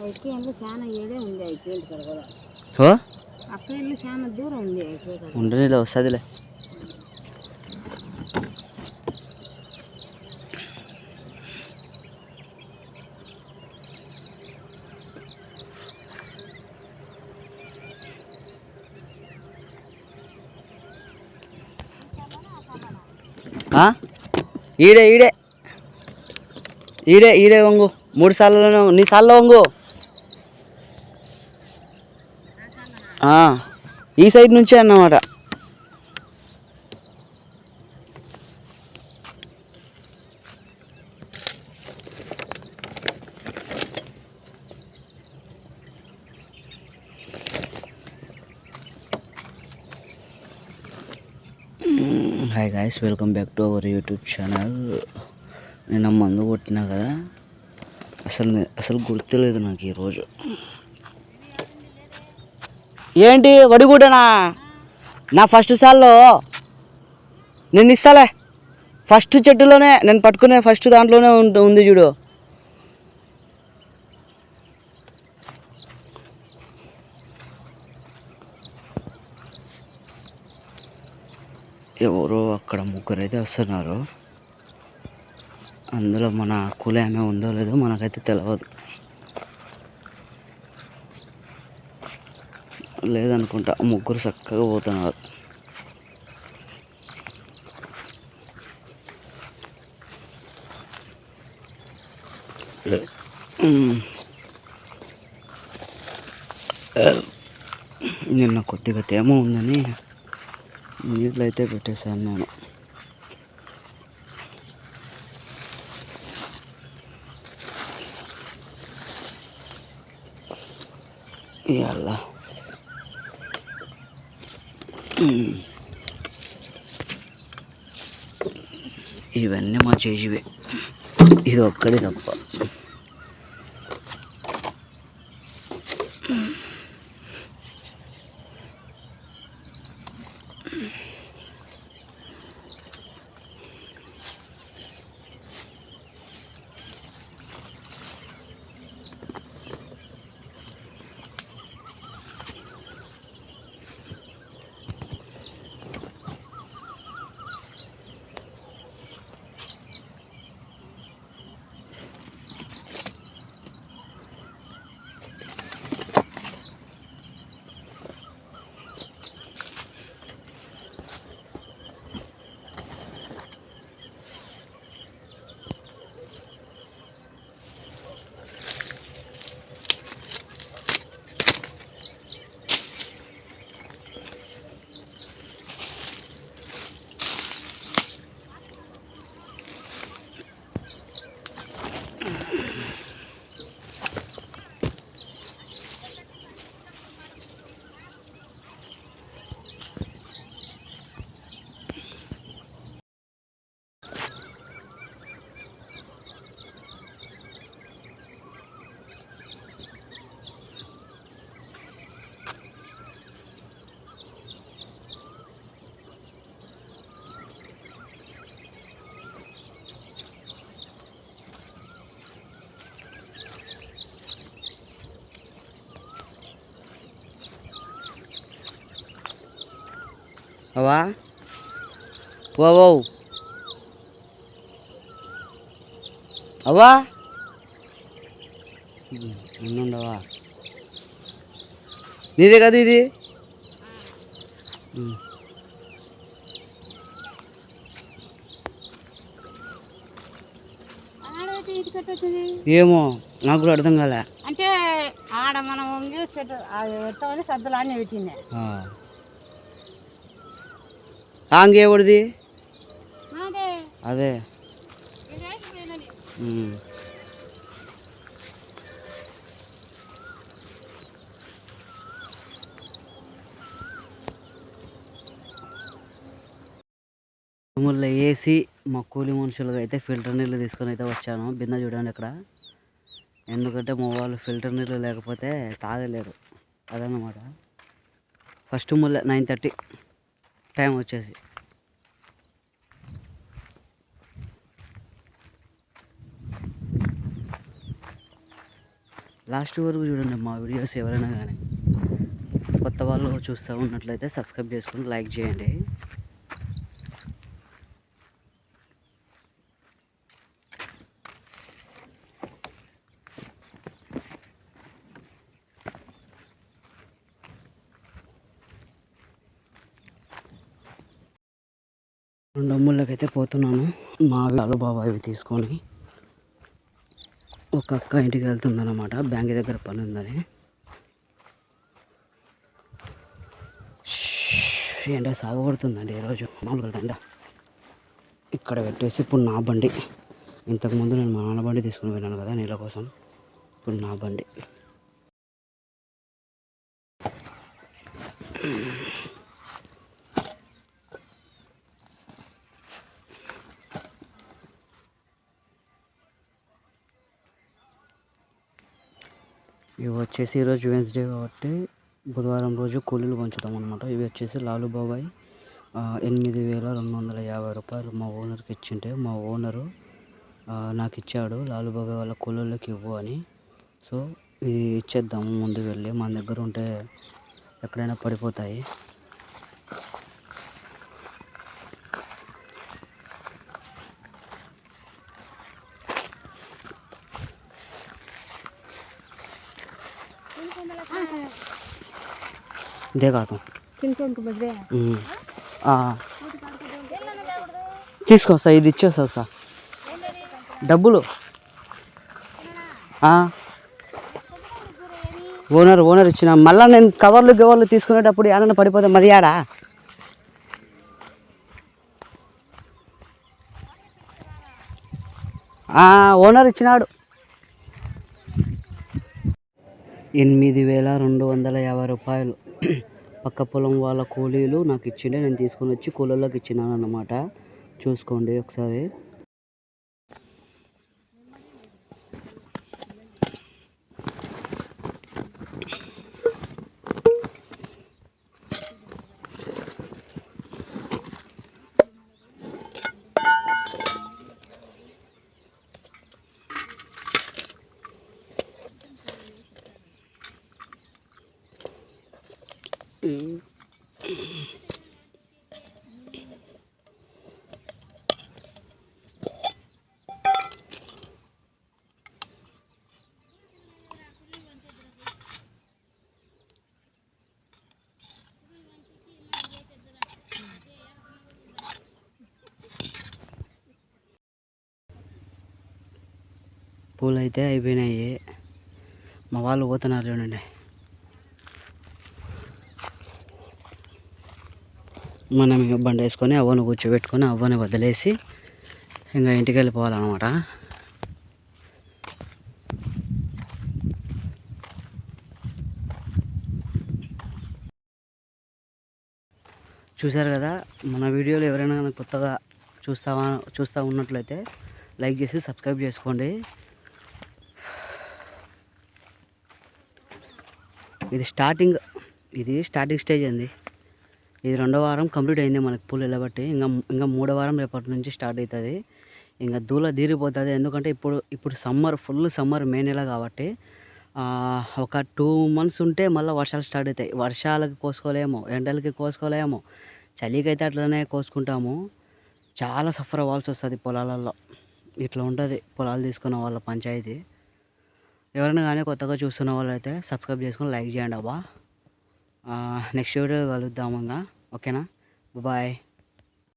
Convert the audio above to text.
చాలా ఏడే ఉంది కాడ ఓ చాలా దూరం ఉంది ఉండనిలే వస్తుందిలే? ఈడే ఈడే. ఈడే ఈడే వంగు. మూడు సార్లు నీ సార్లు వంగు. ఈ సైడ్ నుంచే అన్నమాట. Hi guys welcome back to our YouTube channel నేను మందు కొట్టినా కదా? అసలు అసలు గుర్తులేదు నాకు ఈరోజు. ఏంటి వడిగుడనా నా ఫస్ట్ సార్లో నేను ఇస్తాలే. ఫస్ట్ చెట్టులోనే నేను పట్టుకునే ఫస్ట్ దాంట్లోనే ఉంది చూడు. ఎవరో అక్కడ ముగ్గురు అయితే వస్తున్నారు. అందులో మన కూలి ఉందో లేదో మనకైతే తెలియదు లేదనుకుంటా. ముగ్గురు చక్కగా పోతున్నారు. నిన్న కొద్దిగా తేమ ఉందని నీళ్ళు అయితే పెట్టేశాను నేను. ఇవాళ ఇవన్నీ మా చేసివే. ఇది ఒక్కడే తప్ప. అవా ఓ అవ్వా ఉండవా నీదే కదా ఇది ఉమ్. ఆడైతే ఇటు కట్టొచ్చింది ఏమో నాకు కూడా అర్థం కాలే అంటే ఆడ మనం వంగి చెట్టు అది పెట్టమని సద్దులు అన్నీ పెట్టింది ఆంగేవడిది నాదే అదే. రూముల్లో వేసి మా కూలి మనుషులుగా అయితే ఫిల్టర్ నీళ్ళు తీసుకొని అయితే వచ్చాను బిందె చూడండి ఇక్కడ ఎందుకంటే మా వాళ్ళు ఫిల్టర్ నీళ్ళు లేకపోతే తాగలేరు అదన్నమాట ఫస్ట్ ముల్ల నైన్ థర్టీ టైం వచ్చేసి. లాస్ట్ వరకు చూడండి మా వీడియోస్ ఎవరైనా కానీ కొత్త వాళ్ళు చూస్తూ ఉన్నట్లయితే సబ్స్క్రైబ్ చేసుకుని లైక్ చేయండి. రెండు అమ్ముళ్ళకైతే పోతున్నాను. మా లాలు బాబా ఇవి తీసుకొని ఒక అక్క ఇంటికి వెళ్తుందన్నమాట. బ్యాంక్ దగ్గర పని ఉందని. ఎండ సాగు పడుతుందండి ఈరోజు. మామూలుగా ఎండ ఇక్కడ పెట్టేసి ఇప్పుడు నా బండి. ఇంతకుముందు నేను మా నాన్న బండి తీసుకుని వెళ్ళాను కదా నీళ్ళ కోసం. ఇప్పుడు నా బండి. ఇవి వచ్చేసి ఈరోజు వెన్స్డే కాబట్టి బుధవారం రోజు కూలీలు పంచుతాం అనమాట ఇవి వచ్చేసి లాలు బాబాయ్ ఎనిమిది వేల రెండు వందల యాభై రూపాయలు మా ఓనర్కి ఇచ్చింటే మా ఓనరు నాకు ఇచ్చాడు లాలు బాబాయ్ వాళ్ళ కూలీళ్ళకి ఇవ్వు అని. సో ఇది ఇచ్చేద్దాము ముందు వెళ్ళి మన దగ్గర ఉంటే ఎక్కడైనా పడిపోతాయి. ఆ. తీసుకొస్తా ఇది ఇచ్చేస్తా డబ్బులు. ఓనర్ ఓనర్ ఇచ్చిన. మళ్ళీ నేను కవర్లు గవర్లు తీసుకునేటప్పుడు ఏడన్నా పడిపోతే మరి ఆడా ఓనర్ ఇచ్చినాడు. ఎనిమిది వేల రెండు వందల యాభై రూపాయలు. పక్క పొలం వాళ్ళ కూలీలు నాకు ఇచ్చిండే నేను తీసుకొని వచ్చి కూలీలకు ఇచ్చినాను అన్నమాట చూసుకోండి ఒకసారి. పూలు అయితే అయిపోయినాయి. మా వాళ్ళు పోతున్నారు చూడండి. మనం ఇక బండి వేసుకొని అవ్వను కూర్చోబెట్టుకొని అవ్వని వదిలేసి ఇంకా ఇంటికి వెళ్ళిపోవాలన్నమాట. చూశారు కదా మన వీడియోలు ఎవరైనా కొత్తగా చూస్తావా చూస్తూ ఉన్నట్లయితే లైక్ చేసి సబ్స్క్రైబ్ చేసుకోండి. ఇది స్టార్టింగ్ ఇది స్టార్టింగ్ స్టేజ్ అండి. ఇది రెండో వారం కంప్లీట్ అయింది మనకి పూలు వెళ్ళబట్టి ఇంకా ఇంకా మూడో వారం రేపటి నుంచి స్టార్ట్ అవుతుంది ఇంకా దూల తీరిపోతుంది ఎందుకంటే ఇప్పుడు ఇప్పుడు సమ్మర్ ఫుల్ సమ్మర్ మే నెల కాబట్టి ఒక టూ మంత్స్ ఉంటే మళ్ళీ వర్షాలు స్టార్ట్ అవుతాయి. వర్షాలకి కోసుకోలేము ఎండలకి కోసుకోలేము చలికైతే అట్లనే కోసుకుంటాము. చాలా సఫర్ అవ్వాల్సి వస్తుంది పొలాలలో ఇట్లా ఉంటుంది పొలాలు తీసుకున్న వాళ్ళ పంచాయతీ. ఎవరైనా కానీ కొత్తగా చూస్తున్న వాళ్ళైతే సబ్స్క్రైబ్ చేసుకొని లైక్ చేయండి అబ్బా. నెక్స్ట్ వీడియో కలుద్దాం ఇంకా. ఓకేనా? బాయ్.